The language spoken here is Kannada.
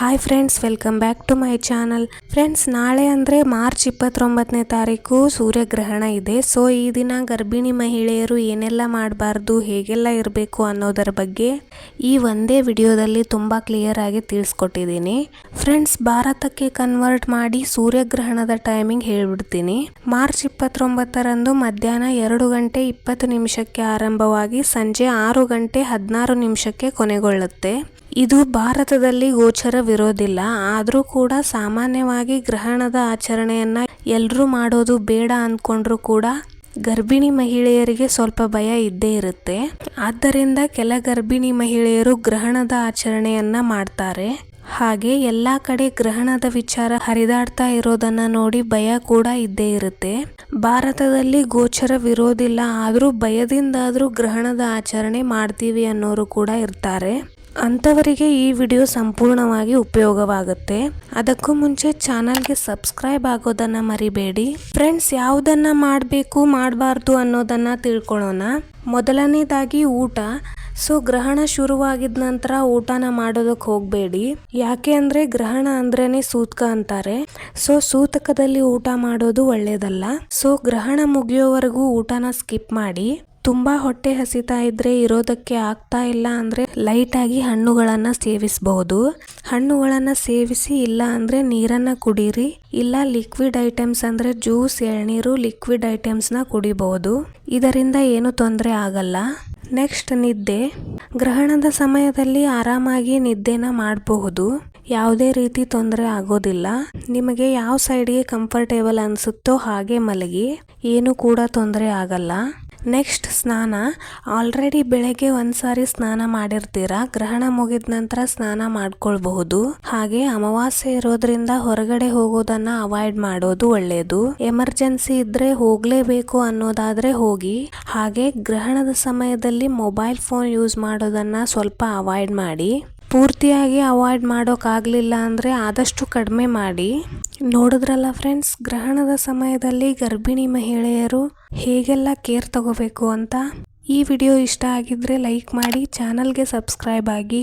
Hi friends welcome back to my channel friends ನಾಳೆ ಅಂದರೆ ಮಾರ್ಚ್ ಇಪ್ಪತ್ತೊಂಬತ್ತನೇ ತಾರೀಕು ಸೂರ್ಯಗ್ರಹಣ ಇದೆ. ಸೊ ಈ ದಿನ ಗರ್ಭಿಣಿ ಮಹಿಳೆಯರು ಏನೆಲ್ಲ ಮಾಡಬಾರ್ದು, ಹೇಗೆಲ್ಲ ಇರಬೇಕು ಅನ್ನೋದರ ಬಗ್ಗೆ ಈ ಒಂದೇ ವಿಡಿಯೋದಲ್ಲಿ ತುಂಬ ಕ್ಲಿಯರ್ ಆಗಿ ತಿಳಿಸ್ಕೊಟ್ಟಿದ್ದೀನಿ. ಫ್ರೆಂಡ್ಸ್ ಭಾರತಕ್ಕೆ ಕನ್ವರ್ಟ್ ಮಾಡಿ ಸೂರ್ಯಗ್ರಹಣದ ಟೈಮಿಂಗ್ ಹೇಳ್ಬಿಡ್ತೀನಿ. ಮಾರ್ಚ್ ಇಪ್ಪತ್ತೊಂಬತ್ತರಂದು ಮಧ್ಯಾಹ್ನ ಎರಡು ಗಂಟೆ ಇಪ್ಪತ್ತು ನಿಮಿಷಕ್ಕೆ ಆರಂಭವಾಗಿ ಸಂಜೆ ಆರು ಗಂಟೆ ಹದಿನಾರು ನಿಮಿಷಕ್ಕೆ ಕೊನೆಗೊಳ್ಳುತ್ತೆ. ಇದು ಭಾರತದಲ್ಲಿ ಗೋಚರವಿರೋದಿಲ್ಲ ಆದರೂ ಕೂಡ ಸಾಮಾನ್ಯವಾಗಿ ಗ್ರಹಣದ ಆಚರಣೆಯನ್ನು ಎಲ್ಲರೂ ಮಾಡೋದು ಬೇಡ ಅಂದ್ಕೊಂಡ್ರೂ ಕೂಡ ಗರ್ಭಿಣಿ ಮಹಿಳೆಯರಿಗೆ ಸ್ವಲ್ಪ ಭಯ ಇದ್ದೇ ಇರುತ್ತೆ. ಆದ್ದರಿಂದ ಕೆಲ ಗರ್ಭಿಣಿ ಮಹಿಳೆಯರು ಗ್ರಹಣದ ಆಚರಣೆಯನ್ನು ಮಾಡ್ತಾರೆ. ಹಾಗೆ ಎಲ್ಲ ಕಡೆ ಗ್ರಹಣದ ವಿಚಾರ ಹರಿದಾಡ್ತಾ ಇರೋದನ್ನ ನೋಡಿ ಭಯ ಕೂಡ ಇದ್ದೇ ಇರುತ್ತೆ. ಭಾರತದಲ್ಲಿ ಗೋಚರವಿರೋದಿಲ್ಲ ಆದರೂ ಭಯದಿಂದಾದರೂ ಗ್ರಹಣದ ಆಚರಣೆ ಮಾಡ್ತೀವಿ ಅನ್ನೋರು ಕೂಡ ಇರ್ತಾರೆ. ಅಂಥವರಿಗೆ ಈ ವಿಡಿಯೋ ಸಂಪೂರ್ಣವಾಗಿ ಉಪಯೋಗವಾಗುತ್ತೆ. ಅದಕ್ಕೂ ಮುಂಚೆ ಚಾನಲ್ಗೆ ಸಬ್ಸ್ಕ್ರೈಬ್ ಆಗೋದನ್ನು ಮರಿಬೇಡಿ. ಫ್ರೆಂಡ್ಸ್, ಯಾವುದನ್ನು ಮಾಡಬೇಕು, ಮಾಡಬಾರ್ದು ಅನ್ನೋದನ್ನು ತಿಳ್ಕೊಳ್ಳೋಣ. ಮೊದಲನೇದಾಗಿ ಊಟ. ಸೊ, ಗ್ರಹಣ ಶುರುವಾಗಿದ ನಂತರ ಊಟನ ಮಾಡೋದಕ್ಕೆ ಹೋಗಬೇಡಿ. ಯಾಕೆ ಅಂದರೆ ಗ್ರಹಣ ಅಂದ್ರೇನೆ ಸೂತಕ ಅಂತಾರೆ. ಸೊ, ಸೂತಕದಲ್ಲಿ ಊಟ ಮಾಡೋದು ಒಳ್ಳೆಯದಲ್ಲ ಸೊ, ಗ್ರಹಣ ಮುಗಿಯೋವರೆಗೂ ಊಟನ ಸ್ಕಿಪ್ ಮಾಡಿ. ತುಂಬಾ ಹೊಟ್ಟೆ ಹಸಿತಾ ಇದ್ರೆ ಇರೋದಕ್ಕೆ ಆಗ್ತಾ ಇಲ್ಲ ಅಂದ್ರೆ ಲೈಟ್ ಆಗಿ ಹಣ್ಣುಗಳನ್ನ ಸೇವಿಸಬಹುದು. ಹಣ್ಣುಗಳನ್ನ ಸೇವಿಸಿ ಇಲ್ಲ ಅಂದ್ರೆ ನೀರನ್ನ ಕುಡೀರಿ. ಇಲ್ಲ ಲಿಕ್ವಿಡ್ ಐಟಮ್ಸ್ ಅಂದ್ರೆ ಜ್ಯೂಸ್ ಎಳ್ನೀರು ಲಿಕ್ವಿಡ್ ಐಟಮ್ಸ್ನ ಕುಡಿಬಹುದು. ಇದರಿಂದ ಏನು ತೊಂದರೆ ಆಗಲ್ಲ. ನೆಕ್ಸ್ಟ್ ನಿದ್ದೆ. ಗ್ರಹಣದ ಸಮಯದಲ್ಲಿ ಆರಾಮಾಗಿ ನಿದ್ದೆನ ಮಾಡಬಹುದು. ಯಾವುದೇ ರೀತಿ ತೊಂದರೆ ಆಗೋದಿಲ್ಲ. ನಿಮಗೆ ಯಾವ ಸೈಡ್ಗೆ ಕಂಫರ್ಟೇಬಲ್ ಅನಿಸುತ್ತೋ ಹಾಗೆ ಮಲಗಿ. ಏನು ಕೂಡ ತೊಂದರೆ ಆಗಲ್ಲ. ನೆಕ್ಸ್ಟ್ ಸ್ನಾನ. ಆಲ್ರೆಡಿ ಬೆಳಗ್ಗೆ ಒಂದ್ಸಾರಿ ಸ್ನಾನ ಮಾಡಿರ್ತೀರಾ? ಗ್ರಹಣ ಮುಗಿದ ನಂತರ ಸ್ನಾನ ಮಾಡ್ಕೊಳ್ಬಹುದು. ಹಾಗೆ ಅಮಾವಾಸ್ಯೆ ಇರೋದ್ರಿಂದ ಹೊರಗಡೆ ಹೋಗೋದನ್ನ ಅವಾಯ್ಡ್ ಮಾಡೋದು ಒಳ್ಳೆಯದು ಎಮರ್ಜೆನ್ಸಿ ಇದ್ರೆ ಹೋಗ್ಲೇಬೇಕು ಅನ್ನೋದಾದ್ರೆ ಹೋಗಿ. ಹಾಗೆ ಗ್ರಹಣದ ಸಮಯದಲ್ಲಿ ಮೊಬೈಲ್ ಫೋನ್ ಯೂಸ್ ಮಾಡೋದನ್ನ ಸ್ವಲ್ಪ ಅವಾಯ್ಡ್ ಮಾಡಿ. ಪೂರ್ತಿಯಾಗಿ ಅವಾಯ್ಡ್ ಮಾಡೋಕ್ಕಾಗಲಿಲ್ಲ ಅಂದರೆ ಆದಷ್ಟು ಕಡಿಮೆ ಮಾಡಿ. ನೋಡಿದ್ರಲ್ಲ ಫ್ರೆಂಡ್ಸ್ ಗ್ರಹಣದ ಸಮಯದಲ್ಲಿ ಗರ್ಭಿಣಿ ಮಹಿಳೆಯರು ಹೇಗೆಲ್ಲ ಕೇರ್ ತಗೋಬೇಕು ಅಂತ? ಈ ವಿಡಿಯೋ ಇಷ್ಟ ಆಗಿದ್ರೆ ಲೈಕ್ ಮಾಡಿ ಚಾನಲ್ಗೆ ಸಬ್ಸ್ಕ್ರೈಬ್ ಆಗಿ.